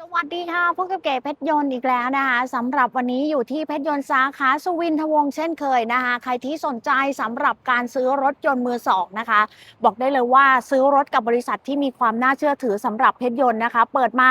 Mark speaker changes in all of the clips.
Speaker 1: สวัสดีค่ะพบกับเก๋เพชรยนต์อีกแล้วนะคะสำหรับวันนี้อยู่ที่เพชรยนต์สาขาสุวินทวงศ์เช่นเคยนะคะใครที่สนใจสำหรับการซื้อรถยนต์มือสองนะคะ บอกได้เลยว่าซื้อรถกับบริษัทที่มีความน่าเชื่อถือสำหรับเพชรยนต์นะคะ เปิดมา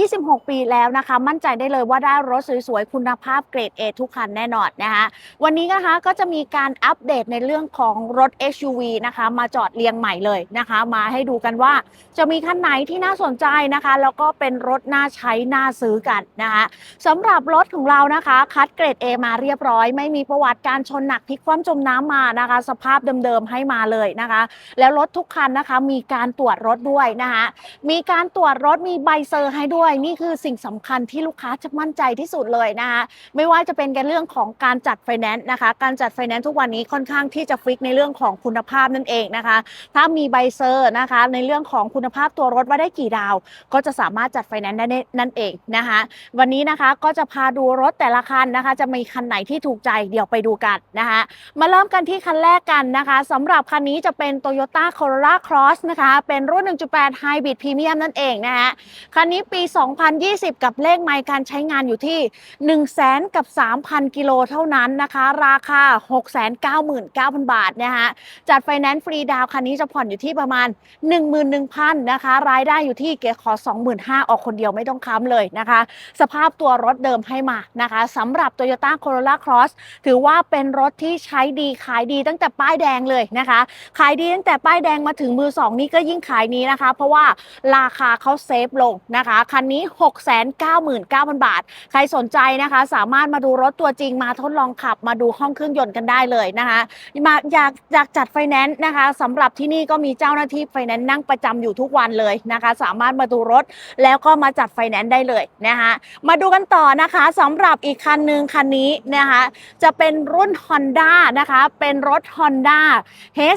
Speaker 1: 26 ปีแล้วนะคะ มั่นใจได้เลยว่าได้รถสวยๆคุณภาพเกรด A ทุกคันแน่นอนนะคะวันนี้นะคะก็จะมีการอัปเดตในเรื่องของรถ SUV นะคะมาจอดเรียงใหม่เลยนะคะ มาให้ดูกันว่าจะมีคันไหนที่น่าสนใจนะคะแล้วก็เป็นรถน่าใช้น่าซื้อกันนะคะสำหรับรถของเรานะคะ คัดเกรด A มาเรียบร้อย ไม่มีประวัติการชนหนักพลิกคว่ำจมน้ำมานะคะ สภาพเดิมๆให้มาเลยนะคะ แล้วรถทุกคันนะคะมีการตรวจรถด้วยนะคะมีการตรวจรถมีใบเซอร์ให้ด้วย นี่คือสิ่งสำคัญที่ลูกค้าจะมั่นใจที่สุดเลยนะคะไม่ว่าจะเป็นกันเรื่องของการจัดไฟแนนซ์นะคะ การจัดไฟแนนซ์ทุกวันนี้ค่อนข้างที่จะฟิกในเรื่องของคุณภาพนั่นเองนะคะ ถ้ามีใบเซอร์นะคะ ในเรื่องของคุณภาพตัวรถว่าได้กี่ดาว ก็จะสามารถจัดไฟแนนซ์ได้นั่นเองนะคะ วันนี้นะคะก็จะพาดูรถแต่ละคันนะคะ จะมีคันไหนที่ถูกใจเดี๋ยวไปดูกันนะคะ มาเริ่มกันที่คันแรกกันนะคะสำหรับคันนี้จะเป็น Toyota Corolla Cross นะคะ เป็นรุ่น 1.8 Hybrid Premium นั่นเองนะคะคันนี้ปี 2020 กับเลขไมล์การใช้งานอยู่ที่ 1 0 0 0 0แกับ 3,000 กิโลเท่านั้นนะคะ ราคา 699,000 บาทนะคะจัดไฟแนนซ์ฟรีดาวคันนี้จะผ่อนอยู่ที่ประมาณ 11,000นะคะ รายได้อยู่ที่เก๋ขอ 25,000 ออกคนเดียวไม่ต้องค้ำเลยนะคะ สภาพตัวรถเดิมให้มานะคะสำหรับ Toyota Corolla Cross ถือว่าเป็นรถที่ใช้ดีขายดีตั้งแต่ป้ายแดงเลยนะคะ ขายดีตั้งแต่ป้ายแดงมาถึงมือสองนี่ก็ยิ่งขายนี้นะคะ เพราะว่าราคาเขาเซฟลงนะคะ คันนี้ 699,000 บาท ใครสนใจนะคะ สามารถมาดูรถตัวจริงมาทดลองขับมาดูห้องเครื่องยนต์กันได้เลยนะคะมาอยากอยากจัดไฟแนนซ์นะคะสำหรับที่นี่ก็มีเจ้าหน้าที่ไฟแนนซ์นั่งประจำอยู่ทุกวันเลยนะคะ สามารถมาดูรถแล้วก็มาจัดไฟแนนซ์ได้เลยนะคะมาดูกันต่อนะคะสำหรับอีกคันหนึ่งคันนี้นะคะจะเป็นรุ่น Honda นะคะเป็นรถ Honda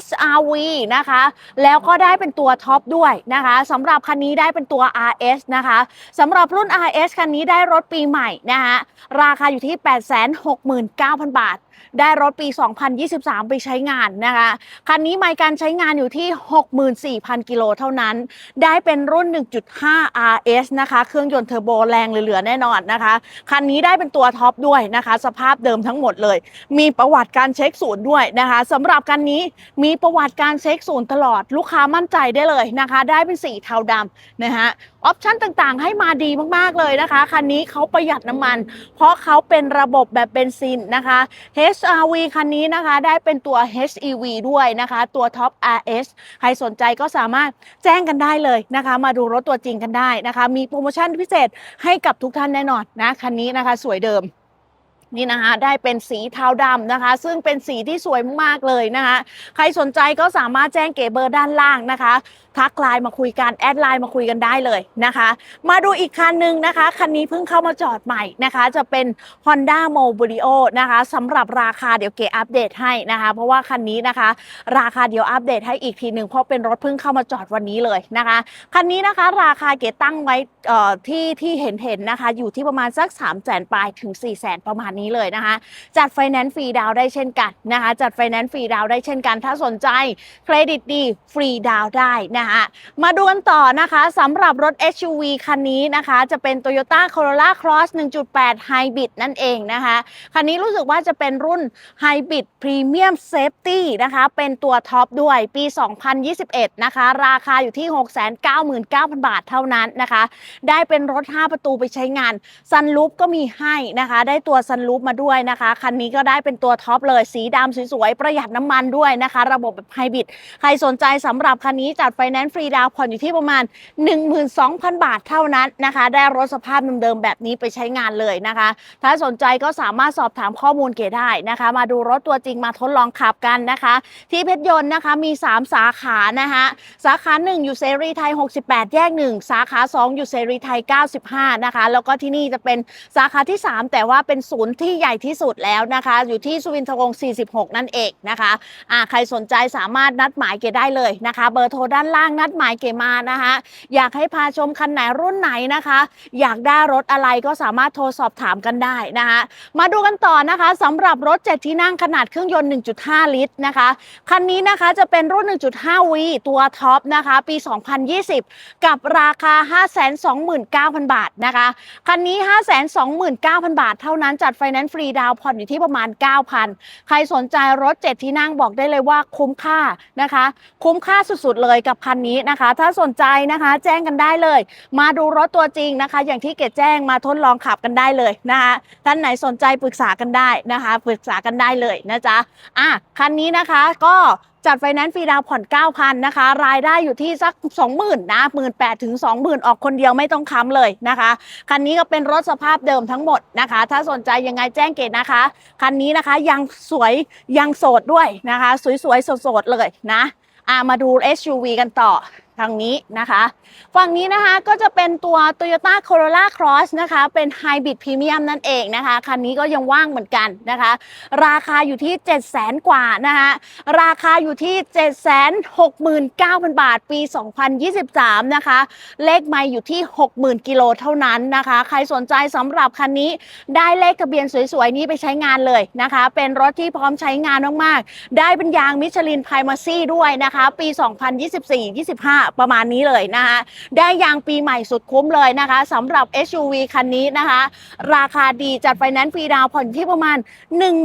Speaker 1: HRV นะคะแล้วก็ได้เป็นตัวท็อปด้วยนะคะสำหรับคันนี้ได้เป็นตัว RS นะคะสำหรับรุ่น RS คันนี้ได้รถปีใหม่นะคะราคาอยู่ที่ 869,000 บาท ได้รถปี 2023 ไปใช้งานนะคะ คันนี้ไมล์การใช้งานอยู่ที่ 64,000 กิโลเท่านั้น ได้เป็นรุ่น 1.5 RS นะคะ เครื่องยนต์เทอร์โบแรงเหลือๆแน่นอนนะคะ คันนี้ได้เป็นตัวท็อปด้วยนะคะ สภาพเดิมทั้งหมดเลย มีประวัติการเช็คศูนย์ด้วยนะคะสำหรับคันนี้มีประวัติการเช็คศูนย์ตลอด ลูกค้ามั่นใจได้เลยนะคะ ได้เป็นสีเทาดำนะฮะออปชั่นต่างๆ ให้มาดีมากๆเลยนะคะคันนี้เขาประหยัดน้ำมัน เพราะเขาเป็นระบบแบบเบนซินนะคะ HRV คันนี้นะคะ ได้เป็นตัว HEV ด้วยนะคะ ตัว Top RS ใครสนใจก็สามารถแจ้งกันได้เลยนะคะ มาดูรถตัวจริงกันได้นะคะ มีโปรโมชั่นพิเศษให้กับทุกท่านแน่นอนนะ คันนี้นะคะ สวยเดิม นี่นะคะได้เป็นสีเทาดำนะคะ ซึ่งเป็นสีที่สวยมากๆเลยนะคะ ใครสนใจก็สามารถแจ้งเก๋เบอร์ด้านล่างนะคะ ทักไลน์มาคุยกันแอดไลน์มาคุยกันได้เลยนะคะ มาดูอีกคันหนึ่งนะคะ คันนี้เพิ่งเข้ามาจอดใหม่นะคะ จะเป็น Honda m o b r i o นะคะสำหรับราคาเดี๋ยวเก๋อัปเดตให้นะคะ เพราะว่าคันนี้นะคะ ราคาเดี๋ยวอัปเดตให้อีกทีหนึ่งเพราะเป็นรถเพิ่งเข้ามาจอดวันนี้เลยนะคะ คันนี้นะคะ ราคาเก๋ตั้งไว้ที่ที่เห็นเห็นๆนะคะ อยู่ที่ประมาณสัก3 0 0 0 0 0ปลายถึง4 0 0 0 0 0ประมาณนี้เลยนะคะ จัดไฟแนนซ์ฟรีดาวได้เช่นกันนะคะ จัดไฟแนนซ์ฟรีดาวได้เช่นกัน ถ้าสนใจเครดิตดีฟรีดาวได้นะคะมาดูกันต่อนะคะสำหรับรถ SUV คันนี้นะคะ จะเป็น Toyota Corolla Cross 1.8 Hybrid นั่นเองนะคะ คันนี้รู้สึกว่าจะเป็นรุ่น Hybrid Premium Safety นะคะ เป็นตัวท็อปด้วยปี 2021 นะคะ ราคาอยู่ที่ 699,000 บาทเท่านั้นนะคะ ได้เป็นรถ 5 ประตูไปใช้งานซันลูปก็มีให้นะคะ ได้ตัวซันลูปมาด้วยนะคะ คันนี้ก็ได้เป็นตัวท็อปเลย สีดำสวยๆ ประหยัดน้ำมันด้วยนะคะ ระบบแบบไฮบริด ใครสนใจสำหรับคันนี้จัดไฟแนนซ์ฟรีดาวผ่อนอยู่ที่ประมาณ 12,000 บาทเท่านั้นนะคะ ได้รถสภาพเดิมๆแบบนี้ไปใช้งานเลยนะคะ ถ้าสนใจก็สามารถสอบถามข้อมูลเก๋ได้นะคะ มาดูรถตัวจริงมาทดลองขับกันนะคะ ที่เพชรยนต์นะคะมี 3 สาขานะคะสาขา 1 อยู่เสรีไทย 68 แยก 1 สาขา 2 อยู่เสรีไทย 95 นะคะ แล้วก็ที่นี่จะเป็นสาขาที่ 3 แต่ว่าเป็นศูนย์ที่ใหญ่ที่สุดแล้วนะคะ อยู่ที่สุวินทวงศ์46 นั่นเองนะคะอ่าใครสนใจสามารถนัดหมายเกได้เลยนะคะ เบอร์โทรด้านล่างนัดหมายเกมานะคะ อยากให้พาชมคันไหนรุ่นไหนนะคะ อยากได้รถอะไรก็สามารถโทรสอบถามกันได้นะคะ มาดูกันต่อนะคะสำหรับรถ 7 ที่นั่งขนาดเครื่องยนต์ 1.5 ลิตรนะคะคันนี้นะคะจะเป็นรุ่น 1.5วีตัวท็อปนะคะ ปี 2020 กับราคา 529,000 บาทนะคะ คันนี้ 529,000 บาทเท่านั้นจัดไฟนนซ์ฟรีดาวผ่อนอยู่ที่ประมาณ 9,000 ใครสนใจรถ 7 ที่นั่งบอกได้เลยว่าคุ้มค่านะคะ คุ้มค่าสุดๆเลยกับคันนี้นะคะ ถ้าสนใจนะคะแจ้งกันได้เลย มาดูรถตัวจริงนะคะ อย่างที่เกดแจ้งมาทดลองขับกันได้เลยนะคะท่านไหนสนใจปรึกษากันได้นะคะ ปรึกษากันได้เลยนะจ๊ะอะคันนี้นะคะก็ จัดไฟแนนซ์ฟรีดาวน์ผ่อน 9,000 นะคะ รายได้อยู่ที่สัก 20,000 นะ18,000ถึง 20,000 ออกคนเดียวไม่ต้องค้ำเลยนะคะ คันนี้ก็เป็นรถสภาพเดิมทั้งหมดนะคะ ถ้าสนใจยังไงแจ้งเกตนะคะ คันนี้นะคะยังสวยยังโสดด้วยนะคะ สวยๆสดๆเลยนะ อ่ามาดู SUV กันต่อ ทางนี้นะคะ ฝั่งนี้นะคะก็จะเป็นตัว Toyota Corolla Cross นะคะ เป็น Hybrid Premium นั่นเองนะคะ คันนี้ก็ยังว่างเหมือนกันนะคะ ราคาอยู่ที่ 7 0 0 0 0 0กว่านะคะ ราคาอยู่ที่ 769,000 บาท ปี 2023 นะคะ เลขไม่อยู่ที่ 60,000 กิโลเท่านั้นนะคะ ใครสนใจสำหรับคันนี้ได้เลขทะเบียนสวยๆ นี้ไปใช้งานเลยนะคะ เป็นรถที่พร้อมใช้งานมากๆ ได้เป็นยางมิชลินไพรมาซี่ด้วยนะคะ ปี 2024-25ประมาณนี้เลยนะคะได้ยางปีใหม่สุดคุ้มเลยนะคะสำหรับ SUV คันนี้นะคะ ราคาดีจัดไฟแนนซ์ฟรีดาวน์ผ่อนที่ประมาณ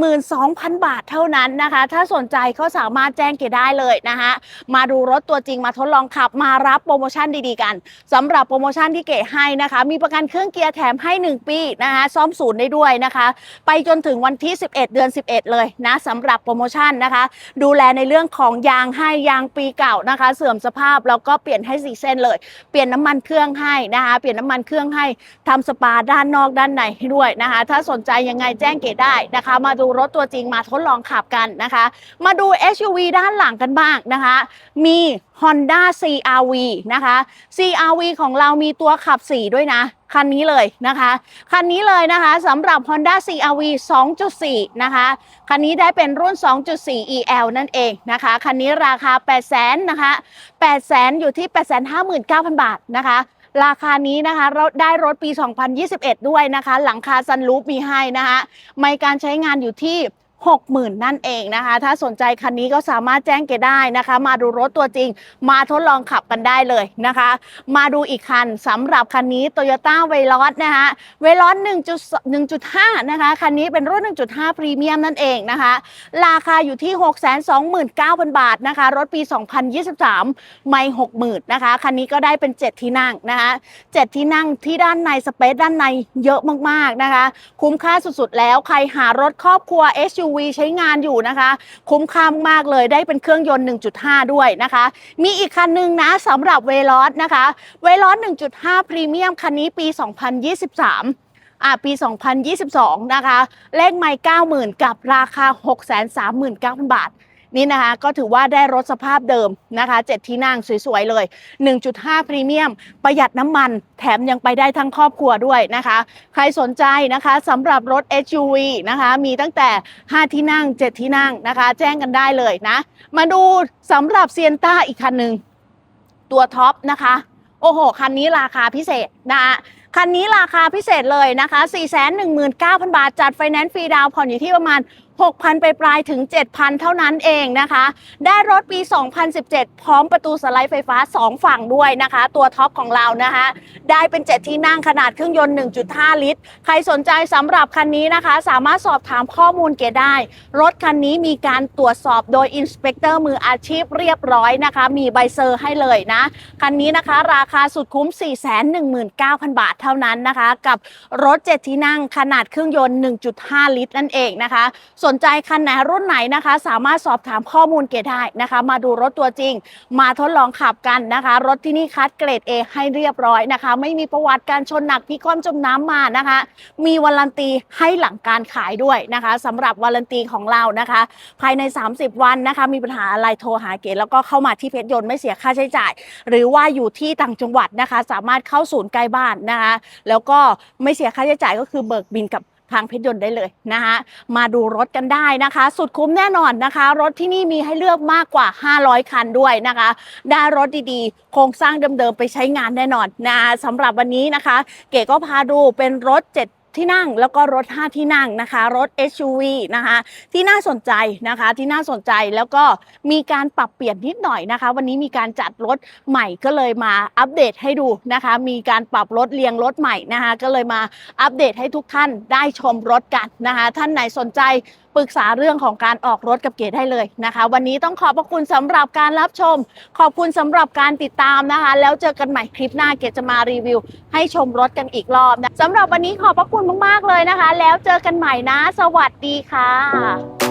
Speaker 1: 12,000 บาทเท่านั้นนะคะ ถ้าสนใจก็สามารถแจ้งเกได้เลยนะคะมาดูรถตัวจริงมาทดลองขับมารับโปรโมชั่นดีๆกันสำหรับโปรโมชั่นที่เก๋ให้นะคะ มีประกันเครื่องเกียร์แถมให้ 1 ปีนะคะซ่อมศูนย์ได้ด้วยนะคะ ไปจนถึงวันที่ 11 เดือน 11 เลยนะสำหรับโปรโมชั่นนะคะ ดูแลในเรื่องของยางให้ยางปีเก่านะคะ เสื่อมสภาพแล้วก็เปลี่ยนให้สีเส้นเลย เปลี่ยนน้ำมันเครื่องให้นะคะเปลี่ยนน้ำมันเครื่องให้ทำสปาด้านนอกด้านในให้ด้วยนะคะ ถ้าสนใจยังไงแจ้งเกตได้นะคะ มาดูรถตัวจริงมาทดลองขับกันนะคะ มาดู SUV ด้านหลังกันบ้างนะคะ มี Honda CRV นะคะ CRV ของเรามีตัวขับ 4 ด้วยนะ คันนี้เลยนะคะ คันนี้เลยนะคะสำหรับ Honda CRV 2.4 นะคะ คันนี้ได้เป็นรุ่น 2.4 EL นั่นเองนะคะ คันนี้ราคา 8 0 0 0 0นะคะ 8 0 0 0 0 อยู่ที่ 859,000 บาทนะคะราคานี้นะคะเราได้รถปี 2021 ด้วยนะคะ หลังคาซันรูฟมีให้นะคะ ไม่การใช้งานอยู่ที่ 60,000 นั่นเองนะคะ ถ้าสนใจคันนี้ก็สามารถแจ้งเกได้นะคะ มาดูรถตัวจริง มาทดลองขับกันได้เลยนะคะ มาดูอีกคันสำหรับคันนี้ Toyota v e l o s นะคะเวล o s 1.1.5 นะคะ คันนี้เป็นรุ่น 1.5 พรีเมียมนั่นเองนะคะ ราคาอยู่ที่ 629,000 บาทนะคะ รถปี 2023 ไม่ 60,000 นะคะ คันนี้ก็ได้เป็น 7 ที่นั่งนะคะ 7 ที่นั่งที่ด้านในสเปซด้านในเยอะมากๆนะคะ คุ้มค่าสุดๆแล้วใครหารถครอบครัว SUV ใช้งานอยู่นะคะ คุ้มค่ามากเลยได้เป็นเครื่องยนต์ 1.5 ด้วยนะคะ มีอีกคันหนึ่งนะสำหรับเวลอสนะคะเวลอส1.5 พรีเมียมคันนี้ปี 2023อ่าปี 2022 นะคะ เลขไม่90,000 กับราคา 639,000 บาท นี่นะคะก็ถือว่าได้รถสภาพเดิมนะคะ7ที่นั่งสวยๆเลย 1.5 พรีเมียม ประหยัดน้ำมันแถมยังไปได้ทั้งครอบครัวด้วยนะคะ ใครสนใจนะคะสำหรับรถ SUV นะคะมีตั้งแต่ 5 ที่นั่ง 7 ที่นั่งนะคะ แจ้งกันได้เลยนะ มาดูสำหรับเซียนต้าอีกคันหนึ่งตัวท็อปนะคะโอ้โห คันนี้ราคาพิเศษนะคะคันนี้ราคาพิเศษเลยนะคะ 419,000 บาท จัดไฟแนนซ์ฟรีดาวผ่อนอยู่ที่ประมาณ 6,000 ไปปลายถึง 7,000 เท่านั้นเองนะคะ ได้รถปี 2017 พร้อมประตูสไลด์ไฟฟ้า 2 ฝั่งด้วยนะคะ ตัวท็อปของเรานะคะ ได้เป็น 7 ที่นั่งขนาดเครื่องยนต์ 1.5 ลิตร ใครสนใจสำหรับคันนี้นะคะ สามารถสอบถามข้อมูลเกดได้ รถคันนี้มีการตรวจสอบโดยอินสเปกเตอร์มืออาชีพเรียบร้อยนะคะ มีใบเซอร์ให้เลยนะ คันนี้นะคะราคาสุดคุ้ม 419,000 บาทเท่านั้นนะคะ กับรถ 7 ที่นั่งขนาดเครื่องยนต์ 1.5 ลิตรนั่นเองนะคะสนใจคันไหนรุ่นไหนนะคะ สามารถสอบถามข้อมูลเกดได้นะคะ มาดูรถตัวจริง มาทดลองขับกันนะคะ รถที่นี่คัดเกรด A ให้เรียบร้อยนะคะ ไม่มีประวัติการชนหนักพิความจมน้ำมานะคะ มีวารันตีให้หลังการขายด้วยนะคะสำหรับวารันตีของเรานะคะ ภายใน 30 วันนะคะ มีปัญหาอะไรโทรหาเกดแล้วก็เข้ามาที่เพชรยนต์ไม่เสียค่าใช้จ่าย หรือว่าอยู่ที่ต่างจังหวัดนะคะ สามารถเข้าศูนย์ใกล้บ้านนะคะ แล้วก็ไม่เสียค่าใช้จ่ายก็คือเบิกบินกับางเพชรยนต์ได้เลยนะคะมาดูรถกันได้นะคะ สุดคุ้มแน่นอนนะคะ รถที่นี่มีให้เลือกมากกว่า 500 คันด้วยนะคะ ได้รถดีๆ โครงสร้างเดิมๆไปใช้งานแน่นอนนะสำหรับวันนี้นะคะ เก๋ก็พาดูเป็นรถ 7 ที่นั่งแล้วก็รถ 5 ที่นั่งนะคะ รถ SUV นะคะ ที่น่าสนใจนะคะ ที่น่าสนใจแล้วก็มีการปรับเปลี่ยนนิดหน่อยนะคะ วันนี้มีการจัดรถใหม่ก็เลยมาอัปเดตให้ดูนะคะ มีการปรับรถเรียงรถใหม่นะคะ ก็เลยมาอัปเดตให้ทุกท่านได้ชมรถกันนะคะ ท่านไหนสนใจ ปรึกษาเรื่องของการออกรถกับเกดได้เลยนะคะ วันนี้ต้องขอบพระคุณสำหรับการรับชม ขอบคุณสำหรับการติดตามนะคะ แล้วเจอกันใหม่คลิปหน้าเกดจะมารีวิว ให้ชมรถกันอีกรอบนะสำหรับวันนี้ขอบพระคุณมากๆเลยนะคะ แล้วเจอกันใหม่นะ สวัสดีค่ะ